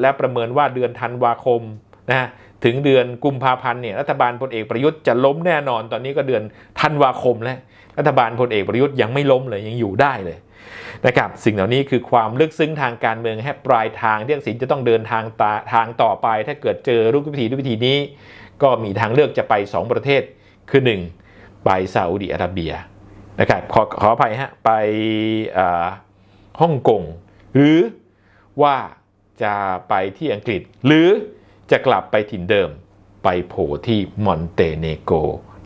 และประเมินว่าเดือนธันวาคมนะฮะถึงเดือนกุมภาพันธ์เนี่ยรัฐบาลพลเอกประยุทธ์จะล้มแน่นอน ตอนนี้ก็เดือนธันวาคมแล้วรัฐบาลพลเอกประยุทธ์ยังไม่ล้มเลยยังอยู่ได้เลยนะครับสิ่งเหล่านี้คือความลึกซึ้งทางการเมืองแค่ปลายทางที่ทักษิณจะต้องเดินทางตาทางต่อไป ถ้าเกิดเจอรูปวิธีรูปวิธีนี้ ก็มีทางเลือกจะไป 2 ประเทศคือ 1 ไปซาอุดิอาระเบียนะครับขอขออภัยฮะไปฮ่องกงหรือว่า จะไปที่อังกฤษ หรือจะกลับไปถิ่นเดิม ไปโผล่ที่มอนเตเนโก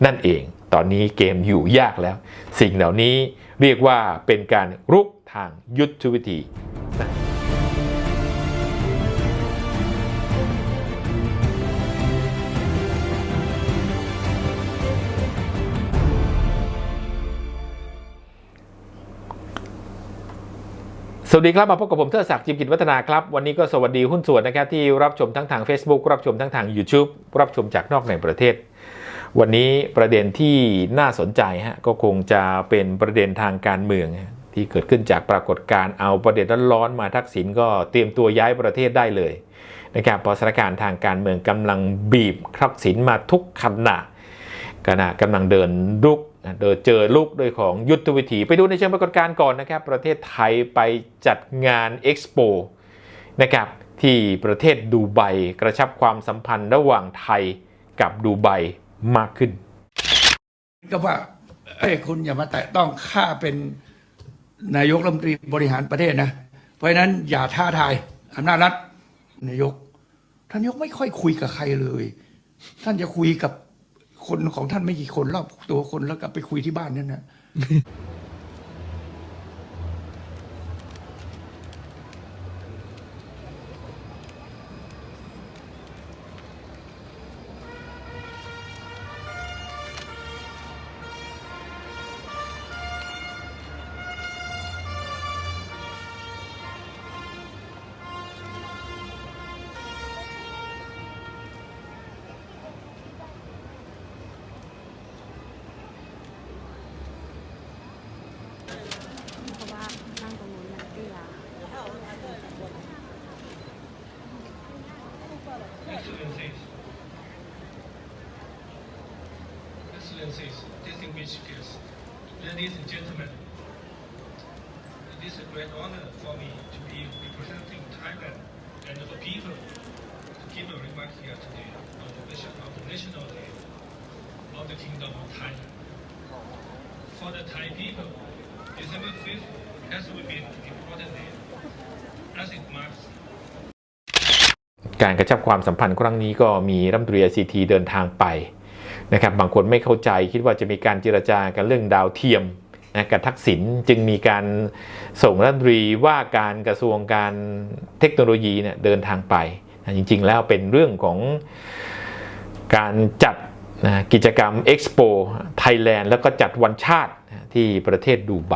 นั่นเอง ตอนนี้เกมอยู่ยากแล้ว สิ่งเหล่านี้เรียกว่าเป็นการรุกทางยุทธวิธี สวัสดีครับ มาพบกับผมเทิดศักดิ์จิมกิจวัฒนาครับ วันนี้ก็สวัสดีหุ้นส่วนนะครับที่รับชมทั้งทาง Facebook รับชมทั้งทาง YouTube รับชมจากนอกในประเทศ วันนี้ประเด็นที่น่าสนใจฮะก็คงจะเป็นประเด็นทางการเมือง ที่เกิดขึ้นจากปรากฏการณ์เอาประเด็นร้อนๆมาทักษิณก็เตรียมตัวย้ายประเทศได้เลยนะครับพราะสถานการณ์ทางการเมืองกำลังบีบทักษิณมาทุกขณะขณะกำลังเดินลุก เดินเจอลุกโดยของยุทธวิธีไปดูในเชิงปรากฏการณ์ก่อนนะครับ ประเทศไทยไปจัดงานเอ็กซ์โปนะครับที่ประเทศดูไบกระชับความสัมพันธ์ระหว่างไทยกับดูไบมากขึ้น ก็ว่าเอ้ยคุณอย่ามาแตะต้องข้าเป็นนายกรัฐมนตรีบริหารประเทศนะ เพราะฉะนั้นอย่าท้าทายอำนาจรัฐนายกท่านนายกไม่ค่อยคุยกับใครเลย ท่านจะคุยกับ คนของท่านไม่กี่คนรอบตัวคนแล้วก็ไปคุยที่บ้านนั่นนะ Excellencies, distinguished guests, ladies and gentlemen, it is a great honor for me to be representing Thailand and the people to give a remark here today on the nation of the National Day of the Kingdom of Thailand. For the Thai people, December 5th has been an important day as it marks การกระชับความสัมพันธ์ครั้งนี้ก็มีรัฐมนตรี ICT เดินทางไป นะครับบางคนไม่เข้าใจคิดว่าจะมีการเจรจากันเรื่องดาวเทียมนะกับทักษิณจึงมีการส่งรัฐมนตรีว่าการกระทรวงการเทคโนโลยีเนี่ยเดินทางไปนะจริงๆ แล้วเป็นเรื่องของการจัดนะกิจกรรม Expo Thailand แล้วก็จัดวันชาติที่ประเทศดูไบ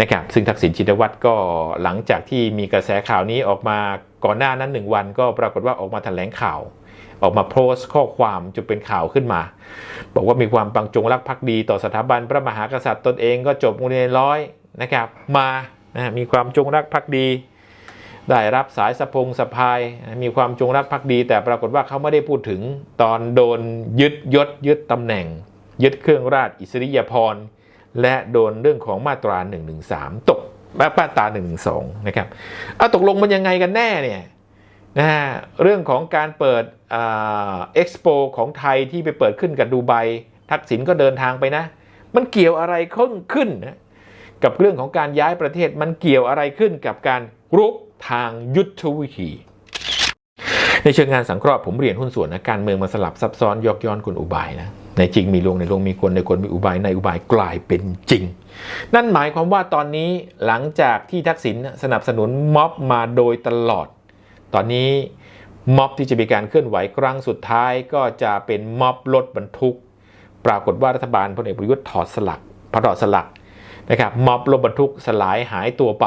นะครับซึ่งทักษิณชินวัตรก็หลังจากที่มีกระแสข่าวนี้ออกมา ก่อนหน้านั้นหนึ่งวันก็ปรากฏว่าออกมาแถลงข่าว ออกมาโพสต์ข้อความจนเป็นข่าวขึ้นมา บอกว่ามีความปังจงรักภักดีต่อสถาบันพระมหากษัตริย์ตนเองก็จบโรงเรียนร้อยนะครับมานะมีความจงรักภักดี ได้รับสายสะพงสะพาย มีความจงรักภักดี แต่ปรากฏว่าเขาไม่ได้พูดถึงตอนโดนยึดยศยึดตำแหน่ง ยึดเครื่องราชอิสริยาภรณ์และโดนเรื่องของมาตรา113ตก มาตรา112นะครับเอาตกลงมันยังไงกันแน่เนี่ยนะฮะเรื่องของการเปิดเอ็กซ์โปของไทยที่ไปเปิดขึ้นกับดูไบทักษิณก็เดินทางไปนะ มันเกี่ยวอะไรขึ้นขึ้นนะกับเรื่องของการย้ายประเทศมันเกี่ยวอะไรขึ้นกับการรุกทางยุทธวิธี ในเชิงงานสังเคราะห์ผมเรียนหุ้นส่วนนะการเมืองมันสลับซับซ้อนยอกย้อนกลอุบายนะ ในจริงมีลงในลงมีคนในคนมีอุบายในอุบายกลายเป็นจริง นั่นหมายความว่าตอนนี้หลังจากที่ทักษิณสนับสนุนม็อบมาโดยตลอด ตอนนี้ม็อบที่จะมีการเคลื่อนไหวครั้งสุดท้ายก็จะเป็นม็อบรถบรรทุก ปรากฏว่ารัฐบาลพลเอกประยุทธ์ถอดสลักพอถอดสลักนะครับม็อบรถบรรทุกสลายหายตัวไป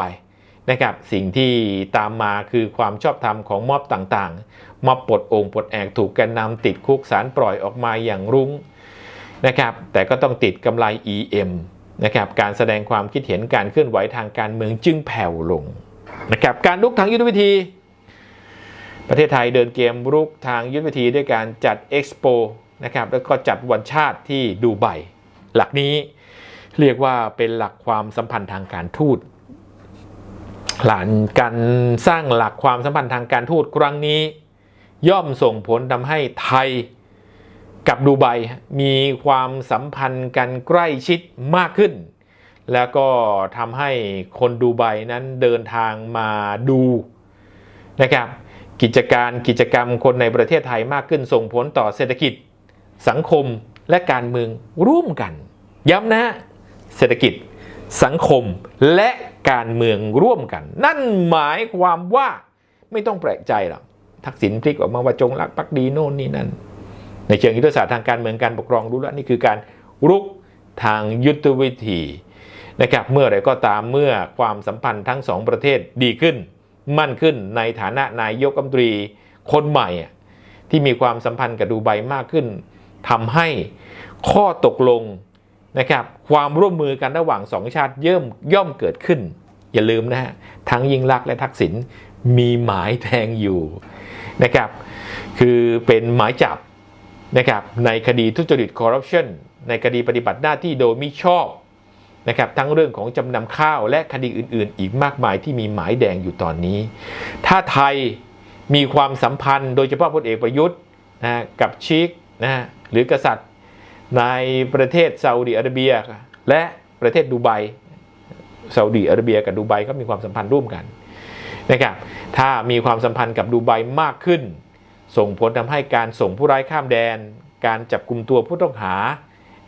นะครับสิ่งที่ตามมาคือความชอบธรรมของม็อบต่างๆม็อบปลดองค์ปลดแอกถูกแกนนำติดคุกสารปล่อยออกมาอย่างรุ้ง นะครับ แต่ก็ต้องติดกำไร EM นะครับ การแสดงความคิดเห็นการเคลื่อนไหวทางการเมืองจึงแผ่วลงนะครับ การลุกทางยุทธวิธี ประเทศไทยเดินเกมรุกทางยุทธวิธีด้วยการจัดเอ็กซ์โปนะครับ แล้วก็จัดวันชาติที่ดูไบ หลักนี้เรียกว่าเป็นหลักความสัมพันธ์ทางการทูต หลังการสร้างหลักความสัมพันธ์ทางการทูตครั้งนี้ ย่อมส่งผลทำให้ไทย กับดูไบมีความสัมพันธ์กันใกล้ชิดมากขึ้น แล้วก็ทำให้คนดูไบนั้นเดินทางมาดูนะครับกิจการกิจกรรมคนในประเทศไทยมากขึ้นส่งผลต่อเศรษฐกิจ สังคมและการเมืองร่วมกัน ย้ำนะฮะเศรษฐกิจ สังคมและการเมืองร่วมกัน นั่นหมายความว่าไม่ต้องแปลกใจหรอกทักษิณพลิกออกมาว่าจงรักภักดีโน่นนี่นั่น ในเชิงยุทธศาสตร์ทางการเมืองการปกครองรู้แล้วนี่คือการรุกทางยุทธวิธีนะครับเมื่อไรก็ตามเมื่อความสัมพันธ์ทั้งสองประเทศดีขึ้น มั่นขึ้นในฐานะนายกรัฐมนตรีคนใหม่ที่มีความสัมพันธ์กับดูไบมากขึ้นทำให้ข้อตกลงนะครับความร่วมมือกันระหว่างสองชาติเยิ่มย่อมเกิดขึ้น อย่าลืมนะฮะทั้งยิ่งลักษณ์และทักษิณมีหมายแทงอยู่นะครับคือเป็นหมายจับ นะครับในคดีทุจริตคอร์รัปชันในคดีปฏิบัติหน้าที่โดยมิชอบนะครับทั้งเรื่องของจำนำข้าวและคดีอื่น ๆ อีกมากมายที่มีหมายแดงอยู่ตอนนี้ ถ้าไทยมีความสัมพันธ์ โดยเฉพาะพลเอกประยุทธ์นะกับชิกนะหรือกษัตริย์ในประเทศซาอุดิอาระเบีย และประเทศดูไบซาอุดิอาระเบียกับดูไบก็มีความสัมพันธ์ร่วมกันนะครับถ้ามีความสัมพันธ์กับดูไบมากขึ้น ส่งผลทำให้การส่งผู้ร้ายข้ามแดน การจับกลุ่มตัวผู้ต้องหา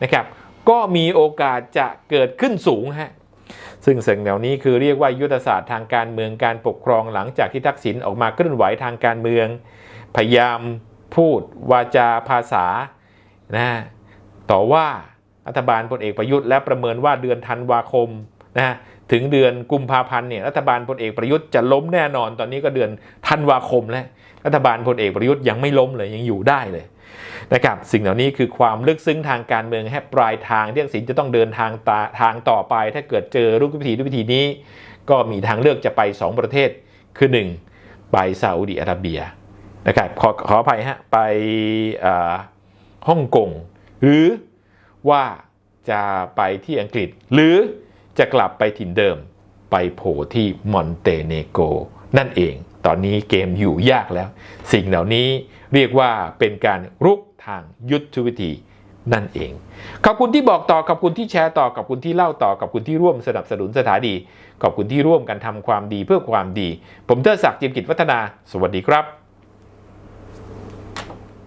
นะครับ ก็มีโอกาสจะเกิดขึ้นสูงฮะซึ่งสิ่งเหล่านี้คือเรียกว่ายุทธศาสตร์ทางการเมืองการปกครองหลังจากที่ทักษิณออกมาเคลื่อนไหวทางการเมือง พยายามพูดวาจาภาษานะต่อว่ารัฐบาลพลเอกประยุทธ์และประเมินว่าเดือนธันวาคมนะ ถึงเดือนกุมภาพันธ์เนี่ยรัฐบาลพลเอกประยุทธ์จะล้มแน่นอน ตอนนี้ก็เดือนธันวาคมแล้วรัฐบาลพลเอกประยุทธ์ยังไม่ล้มเลยยังอยู่ได้เลยนะครับสิ่งเหล่านี้คือความลึกซึ้งทางการเมืองแค่ปลายทางที่ทักษิณจะต้องเดินทางตาทางต่อไป ถ้าเกิดเจอรูปวิธีรูปวิธีนี้ ก็มีทางเลือกจะไป 2 ประเทศคือ 1 ไปซาอุดิอาระเบียนะครับขอขออภัยฮะไปอ่าฮ่องกงหรือว่าจะไปที่อังกฤษหรือ จะกลับไปถิ่นเดิมไปโผล่ที่มอนเตเนโกนั่นเอง ตอนนี้เกมอยู่ยากแล้ว สิ่งเหล่านี้เรียกว่าเป็นการรุกทางยุทธวิธีนั่นเอง ขอบคุณที่บอกต่อ ขอบคุณที่แชร์ต่อ ขอบคุณที่เล่าต่อ ขอบคุณที่ร่วมสนับสนุนสถานี ขอบคุณที่ร่วมกันทำความดีเพื่อความดี ผมเทอศักดิ์เจียมกิจวัฒนา สวัสดีครับ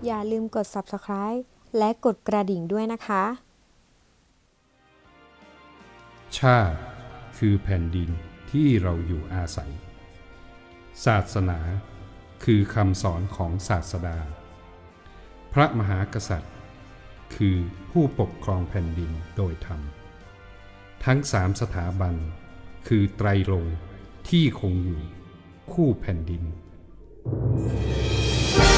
อย่าลืมกด subscribe และกดกระดิ่งด้วยนะคะ ชาติคือแผ่นดินที่เราอยู่อาศัย ศาสนาคือคำสอนของศาสดา พระมหากษัตริย์ คือผู้ปกครองแผ่นดินโดยธรรม ทั้งสามสถาบัน คือไตรรงที่คงอยู่คู่แผ่นดินปร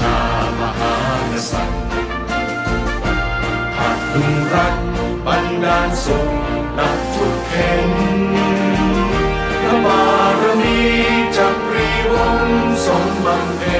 ชามหากษัตริย์หากพึงรักบันดาลสุขนับทุกเข็งพระบารมีจักรีวงสมบังเพ็